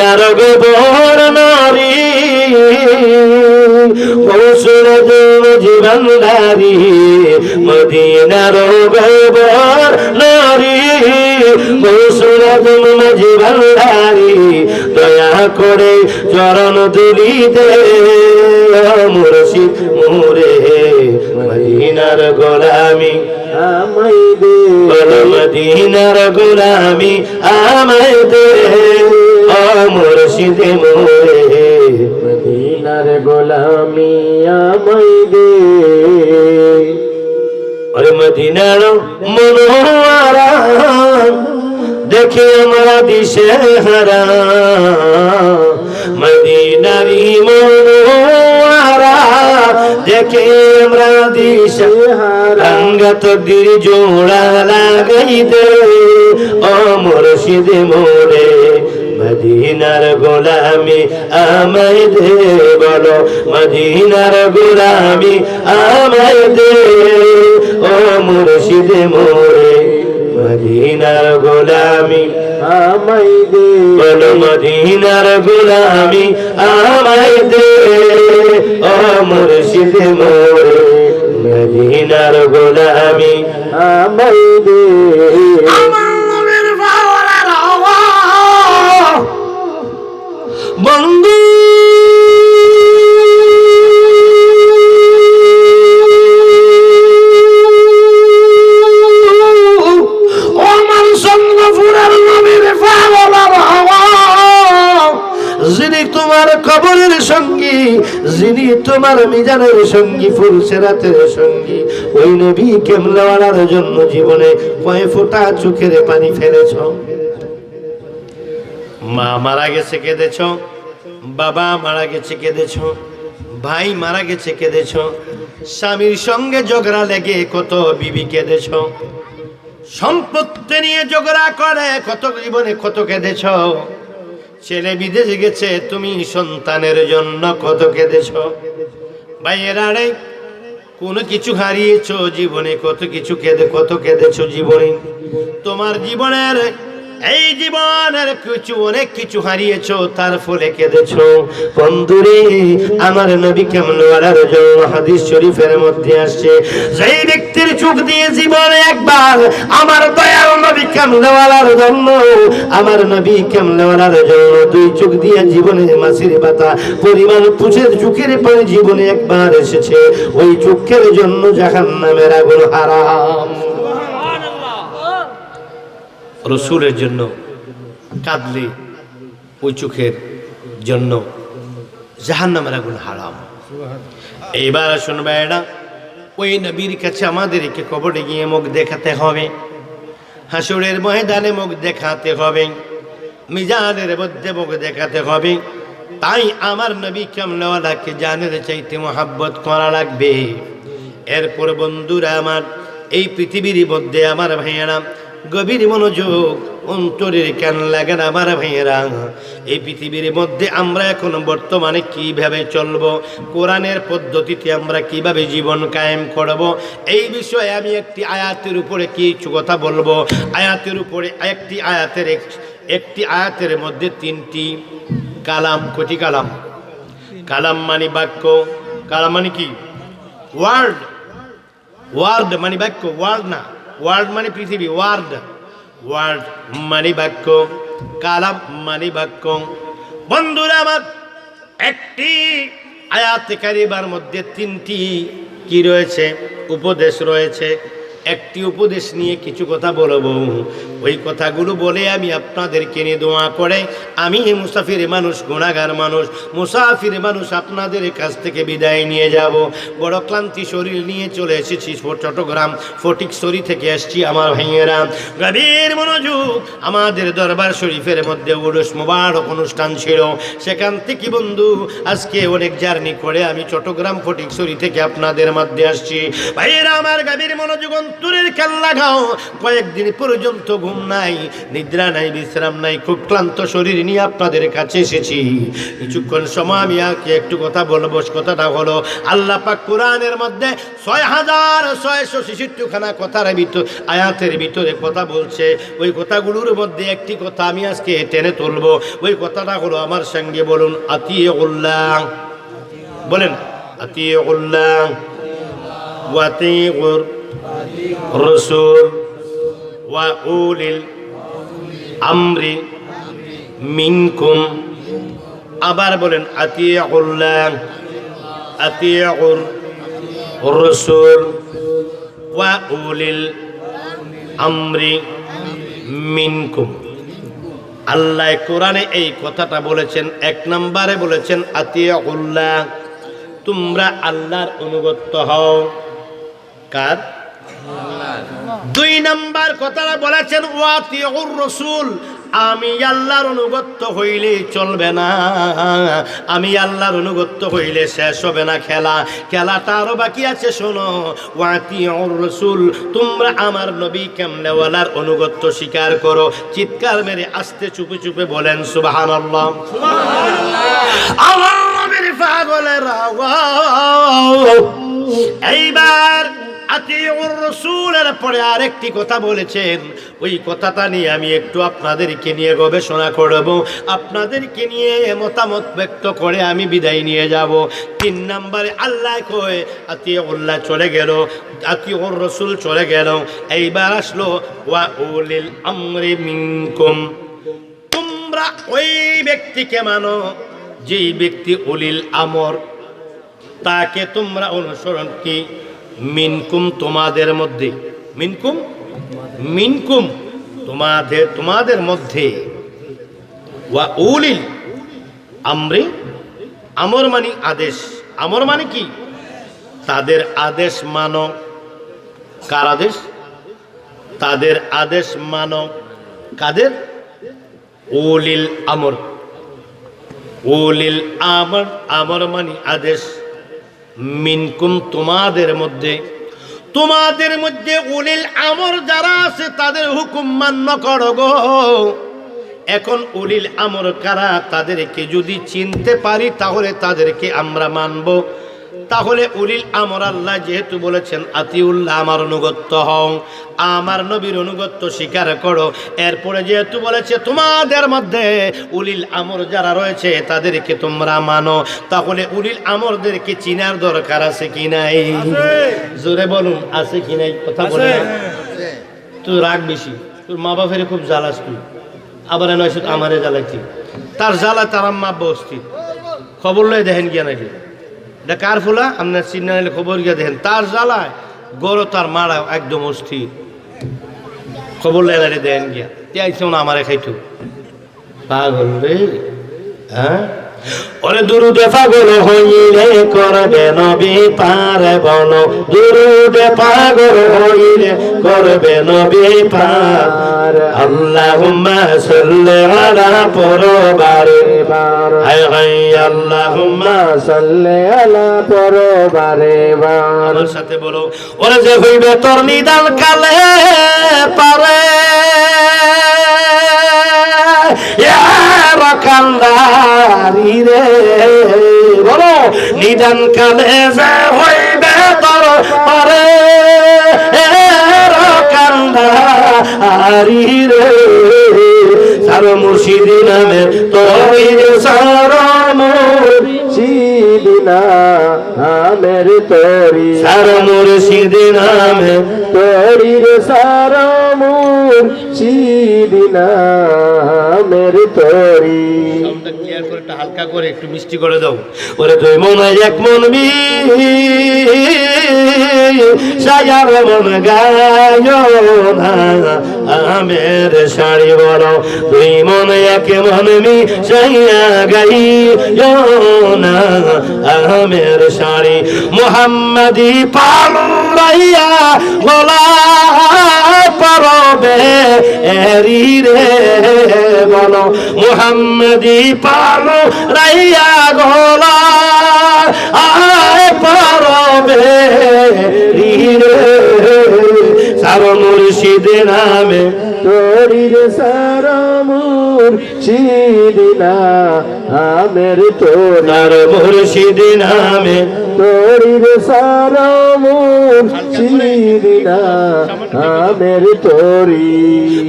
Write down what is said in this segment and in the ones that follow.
মদিনার গোবর নারী। কৌশল জীবনধারী মদিনার গোবর নারী। কৌশল জীবনধারী দয়া করে চরণ তুলিতে মুর্শিদ মোরে। মদিনার গোলামি আমায় দে। মদিনার গোলামি আমায় দে। মুর্শিদ মোরে মদিনার গোলামি আমায় দে। ওরে মদিনার মনোয়ারা দেখে আমরা দিশে হারা। মদিনারি মনোয়ারা দেখে আমরা দিশে হারা। তকদির জোড়া লাগাইতে ও মুর্শিদ মোরে। মদিনার গোলামি আমায় দে বলো, মদিনার গোলামি আমায় দে। ও মুর্শিদ মোরে, মদিনার গোলামি আমায় দে। বলো, মদিনার গোলামি আমায় দে। ও মুর্শিদ মোরে, মদিনার গোলামি আমায় দে। যিনি তোমার মিজানের সঙ্গী ফুলসেরাতের সঙ্গী, ওই নবী কেমলাওয়ালার জন্য জীবনে কয় ফোঁটা চোখের পানি ফেলেছ? মা মারা গেছে, কেঁদেছ? বাবা মারা গেছে, কেঁদেছ? ভাই মারা গেছে, কেঁদেছ? স্বামীর সঙ্গে ঝগড়া লেগে কত বিবি কেঁদেছ? সম্পত্তি নিয়ে ঝগড়া করে কত জীবনে কত কেঁদেছ? ছেলে বিদেশে গেছে, তুমি সন্তানের জন্য কত কেঁদেছ? ভাইয়েরা রে, কোনো কিছু হারিয়েছ জীবনে? কত কিছু কেঁদে, কত কেঁদেছ জীবনে? তোমার জীবনের এই জীবনের কিছু, অনেক কিছু হারিয়েছো, তার ফলে কেঁদেছো। বন্ধুরে, আমার নবী কেমন হাদিস শরীফের মধ্যে আসছে, যেই ব্যক্তির চোখ দিয়ে জীবনে একবার আমার দয়াল নবী কেমনওয়ালার জন্য, আমার নবী কেমনওয়ালার জন্য দুই চোখ দিয়ে জীবনে মাসির পাতা, পরিমাণ পুষের চোখের পরে জীবনে একবার এসেছে, ওই চোখের জন্য জাহান নামের আগুন হারাম। রসুলের জন্য কাঁদলে ওই চোখের জন্য জাহান নামের আগুন হারাম। এইবার শুনবে এটা ওই নবীর কাছে আমাদেরকে কবরে গিয়ে মুখ দেখাতে হবে, হাসুরের ময়দানে মুখ দেখাতে হবে, মিজানের মধ্যে মুখ দেখাতে হবে। তাই আমার নবী কামলাওয়ালাকে জানের চাইতে মোহাব্বত করা লাগবে। এরপর বন্ধুরা আমার, এই পৃথিবীর মধ্যে আমার ভাইয়েরা গভীর মনোযোগ, অন্তরের কেন লাগে না আমার ভাইয়েরা। এই পৃথিবীর মধ্যে আমরা এখন বর্তমানে কীভাবে চলব, কোরআনের পদ্ধতিতে আমরা কীভাবে জীবন কায়েম করব, এই বিষয়ে আমি একটি আয়াতের উপরে কিছু কথা বলব। আয়াতের উপরে একটি আয়াতের এক- একটি আয়াতের মধ্যে তিনটি কালাম, কটি কালাম? কালাম মানে বাক্য, কালাম মানে কি? ওয়ার্ড। ওয়ার্ড মানে বাক্য, ওয়ার্ড না। ওয়ার্ড মানে পৃথিবী ওয়ার্ল্ড ওয়ার্ল্ড মানে বাক্য কালাম মানে বাক্য বন্ধুরা আমার, একটি আয়াতকারী কারিবার মধ্যে তিনটি কি রয়েছে? উপদেশ রয়েছে। একটি উপদেশ নিয়ে কিছু কথা বলব। ওই কথাগুলো বলে আমি আপনাদেরকে নিয়ে দোয়া করে। আমি মুসাফির মানুষ, গুণাগার মানুষ, মুসাফির মানুষ আপনাদের কাছ থেকে বিদায় নিয়ে যাব। বড় ক্লান্তি শরীর নিয়ে চলে এসেছি চট্টগ্রাম। ফটিকছড়ি থেকে এসছি আমার ভাইয়েরা। গভীর মনোযোগ আমাদের দরবার শরীফের মধ্যে উরুস মোবারক অনুষ্ঠান ছিল। সেখান থেকে বন্ধু, আজকে অনেক জার্নি করে আমি চট্টগ্রাম ফটিকছড়ি থেকে আপনাদের মধ্যে আসছি। ভাইয়েরা, আমার গভীর মনোযোগ অন্তরের খেয়াল লাগাও কয়েকদিন পর্যন্ত ঘুম নাই, নিদ্রা নাই, বিশ্রাম নাই, খুব ক্লান্ত শরীর নিয়ে আপনাদের কাছে এসেছি। কিছুক্ষণ সময় আমি একটু কথা বলব, কথাটা হলো, আল্লাহ পাক কোরআনের মধ্যে ছয় হাজার ছয়শো ছেষট্টিখানা কথার ভিতর, আয়াতের ভিতরে কথা বলছে। ওই কথাগুলোর মধ্যে একটি কথা আমি আজকে টেনে তুলবো। ওই কথাটা হলো আমার সঙ্গে বলুন আতিয়ে উল্লাহ বলেন আতিয়ে উল্লাহ রসুল ওয়া উলিল আমরি মিনকুম। আবার বলেন, আতিউল্লাহ, আতিউর রসুল ওয়া উলিল আমরি মিনকুম। আল্লাহ কোরআনে এই কথাটা বলেছেন, এক নম্বরে বলেছেন, আতিউল্লাহ, তোমরা আল্লাহর অনুগত্য হও। কার? দুই নাম্বার কথাটা বলেছেন, ওয়াতিউর রসুল, আমি আল্লাহর অনুগত্য হইলে চলবে না। আমি আল্লাহর অনুগত্য হইলে শেষ হবে না খেলা। খেলাটা আরও বাকি আছে, শোনো। ওয়াতিউর রসুল, তোমরা আমার নবী কেমনেওয়ালার অনুগত্য স্বীকার করো? চিৎকার মেরে আস্তে চুপে চুপে বলেন পাগলের আওয়াজ এইবার আতিউর রসুলের পরে আরেকটি কথা বলেছেন। ওই কথাটা নিয়ে আমি একটু আপনাদেরকে নিয়ে গবেষণা করব। আপনাদেরকে নিয়ে মতামত ব্যক্ত করে আমি বিদায় নিয়ে যাব। তিন নম্বরে আল্লাহ কয়ে, আতিউল্লাহ চলে গেল আতিউর রসুল চলে গেল। এইবার আসলো, ওয়া উলিল আমরি মিনকুম। তোমরা ওই ব্যক্তিকে মানো, যেই ব্যক্তি উলিল আমর। তাকে তোমরা অনুসরণ কি? মিনকুম তোমাদের মধ্যে। মিনকুম? মিনকুম তোমাদের তোমাদের মধ্যে। ওয়া উলিল আমরে আমর মানে আদেশ। আমর মানে কি? তাদের আদেশ মানো। কার আদেশ? তাদের আদেশ মানো। কাদের? উলিল আমর। উলিল আমর আমর মানে আদেশ। মিনকুম তোমাদের মধ্যে। তোমাদের মধ্যে উলিল আমর যারা আছে, তাদের হুকুম মান্য করো গো। এখন উলিল আমর কারা? তাদেরকে যদি চিনতে পারি, তাহলে তাদেরকে আমরা মানব। তাহলে উলিল আমর আল্লাহ যেহেতু বলেছেন আতিউল্লাহ আমার অনুগত্য হও আমার নবীর অনুগত্য স্বীকার করো। এরপরে যেহেতু বলেছে তোমাদের মধ্যে উলিল আমর যারা রয়েছে তাদেরকে তোমরা মানো। তাহলে উলিল আমরদেরকে চিনার দরকার আছে কি নাই? জোরে বলুন আছে কি নাই? কথা বলে। তুই রাগ বেশি। তোর মা বাপের খুব জ্বালাস তুই। আবার নয় শুধু আমারে জ্বালাইছি। তার জ্বালা তার আম্মা বস্তি খবর লয় দেখেন গিয়া নাকি? এটা কার ফুলা? আপনার চিন্তা নিলে খবর গিয়া দেখেন। তার জ্বালায় গরু তার মারা একদম অস্থির। খবর লয় না দেখেন গিয়া। চাইছে না আমারে খাইতো। পাগল রে। হ্যাঁ? ওরে দুরুদে পাগল হইলে করবে নবী পার বন। দুরুদে পাগল হইলে করবে নবী পার। আল্লাহুম্মা সাল্লি আলা পরবারে। হায় হায় আল্লাহুম্মা সাল্লে আলা পরবারে বার। সাথে বলো ওরে যে হইবে তোর নিদান কালে পারে। কান্দারি রে। বলো নিদান কালে যে হইবে তোর পারে। কান্দারি রে সার মুর্শিদি নামে তোর সার মুর্শিদিনা আমের তোরি সার মুর্শিদি নামে তোরি রে সার মুর্শিদিনা তরি। হালকা করে একটু মিষ্টি করে দাও। ওরে মনে এক মন বি মন আমের শাড়ি বড় তুই মনে এক মন মি সাইয়া গাই না, আমের শাড়ি। মোহাম্মদি পালুরাইয়া গলা পরবে এরি রে বলো, মুহাম্মদি পালো রাইয়া গোলা আয় পরবে রে। সার মুর্শিদ নামে। সারমুর শিদিনা আমের তোরি তার মুর্শিদ নামে। তোরির সারমুর শিদিনা আমের তোরি।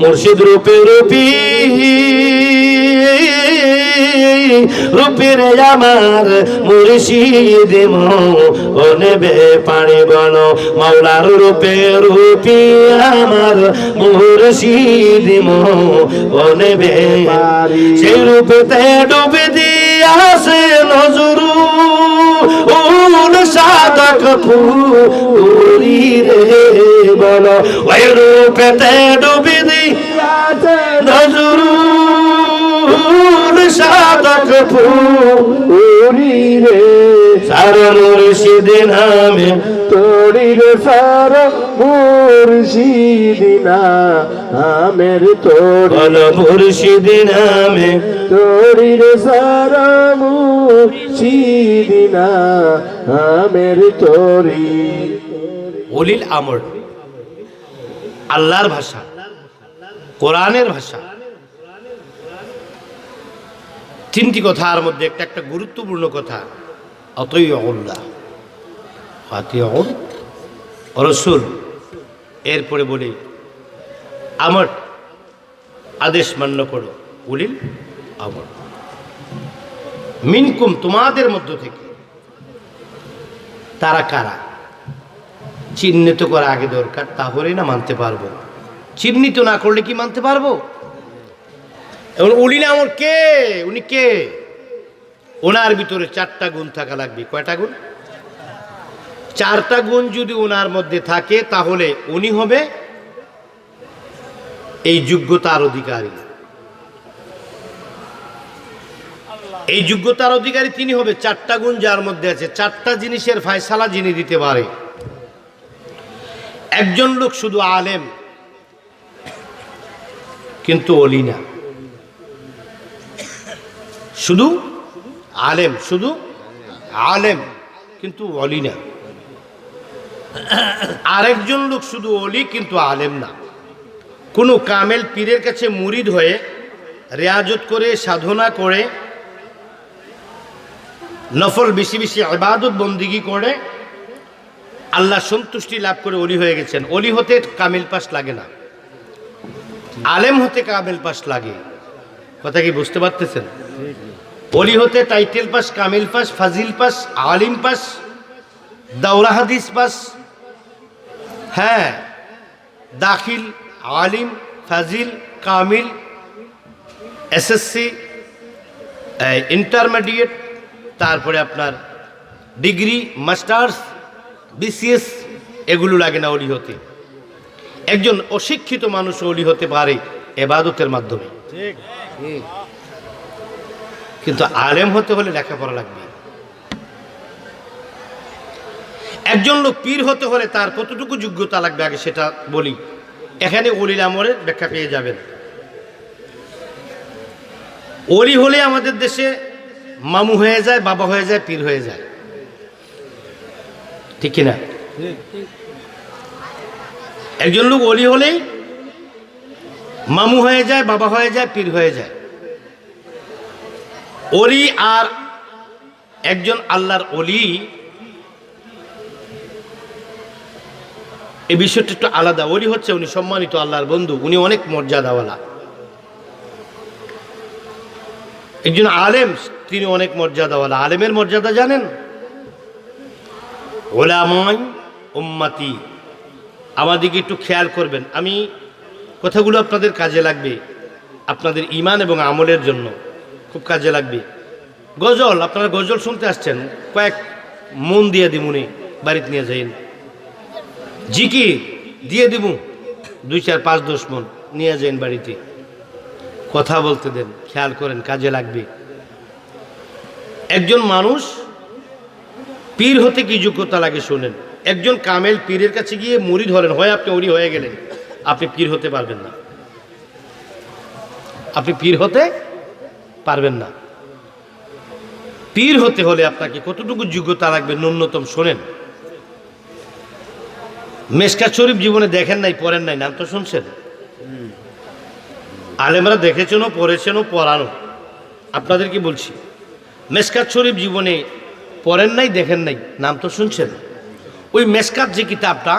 মুর্শিদ রূপে রূপী, রূপের আমার মুর্শিদ ও নেবে পানি বন। মাওলার রূপে রূপী আমার মুর্শিদ ও নেবে সেই রূপেতে ডুবে ফুরি রে বল। ওই রূপেতে ডুবে দিয়াছে নজরু সাদক ফুরি তোরি রে সার মুর্শিদ নামে সারমুর শিদিনা আমের তোরি বল মুর্শিদ নামে। তোরির সারামু শিদিনা আমের তোরি অলিল আমর। আল্লাহর ভাষা কোরআনের ভাষা। তিনটি কথার মধ্যে একটা একটা গুরুত্বপূর্ণ কথা অতই অল্লাহ ফাতিউল রসুল। এরপরে বলি, আমার আদেশ মান্য করো, উলিল আমর। মিনকুম তোমাদের মধ্য থেকে তারা কারা? চিহ্নিত করা আগে দরকার, তাহলেই না মানতে পারব। চিহ্নিত না করলে কি মানতে পারব? এখন উনি না, আমার কে? উনি কে? ওনার ভিতরে চারটা গুণ থাকা লাগবে। কয়টা গুণ? চারটা গুণ যদি ওনার মধ্যে থাকে, তাহলে উনি হবে এই যোগ্যতার অধিকারী। এই যোগ্যতার অধিকারী তিনি হবে। চারটা গুণ যার মধ্যে আছে, চারটা জিনিসের ফায়সালা যিনি দিতে পারে। একজন লোক শুধু আলেম, কিন্তু অলি না। শুধু আলেম শুধু আলেম, কিন্তু অলি না। আরেকজন লোক শুধু অলি, কিন্তু আলেম না। কোনো কামেল পীরের কাছে মুরিদ হয়ে রেয়াজত করে, সাধনা করে, নফল বেশি বেশি আবাদত বন্দিগি করে, আল্লাহ সন্তুষ্টি লাভ করে অলি হয়ে গেছেন। অলি হতে কামিল পাস লাগে না। আলেম হতে কামিল পাস লাগে। কথা কি বুঝতে পারতেছেন? অলি হতে টাইটেল পাস, কামিল পাস, ফাজিল পাস, আলিম পাস, দাওরা হাদিস পাস। হ্যাঁ দাখিল, আলিম, ফাজিল, কামিল, এসএসসি ইন্টারমিডিয়েট, তারপরে আপনার ডিগ্রি, মাস্টার্স, বিসিএস, এগুলো লাগে না অলি হতে। একজন অশিক্ষিত মানুষ অলি হতে পারে এবাদতের মাধ্যমে। কিন্তু আলেম হতে হলে লেখাপড়া লাগবে। একজন লোক পীর হতে হলে তার কতটুকু যোগ্যতা লাগবে আগে সেটা বলি। এখানে অলিল আমরের ব্যাখ্যা পেয়ে যাবেন। অলি হলে আমাদের দেশে মামু হয়ে যায়, বাবা হয়ে যায়, পীর হয়ে যায়। ঠিক কিনা? একজন লোক অলি হলেই মামু হয়ে যায়, বাবা হয়ে যায়, পীর হয়ে যায়। অলি আর একজন আল্লাহর অলি এই বিষয়টা একটু আলাদা। অলি হচ্ছে উনি সম্মানিত আল্লাহর বন্ধু, উনি অনেক মর্যাদাওয়ালা। একজন আলেম, তিনি অনেক মর্যাদাওয়ালা। আলেমের মর্যাদা জানেন? ওলামাই উম্মাতি। আমাদেরকে একটু খেয়াল করবেন। আমি কথাগুলো আপনাদের কাজে লাগবে, আপনাদের ইমান এবং আমলের জন্য। খুব কাজে লাগবে। গজল, আপনারা গজল শুনতে আসছেন, কয়েক মন দিয়ে দিমুনি বাড়িতে নিয়ে যাইন। জিকি দিয়ে দিব দুই চার পাঁচ দশ মন, নিয়ে যাইন বাড়িতে। কথা বলতে দেন, খেয়াল করেন, কাজে লাগবে। একজন মানুষ, পীর হতে কি যোগ্যতা লাগে শোনেন। একজন কামেল পীরের কাছে গিয়ে মুড়ি ধরেন, হয় আপনি ওরি হয়ে গেলেন, আপনি পীর হতে পারবেন না। আপনি পীর হতে পারবেন না। পীর হতে হলে আপনাকে কতটুকু যোগ্যতা লাগবে ন্যূনতম শোনেন। মেসকা শরীফ জীবনে দেখেন নাই, পড়েন নাই, নাম তো শুনছেন? আলেমরা দেখেছেনও, পড়েছেনও, পড়ানো। আপনাদেরকে বলছি? মেসকাত শরীফ জীবনে পড়েন নাই, দেখেন নাই, নাম তো শুনছেন? ওই মেসকাত যে কিতাবটা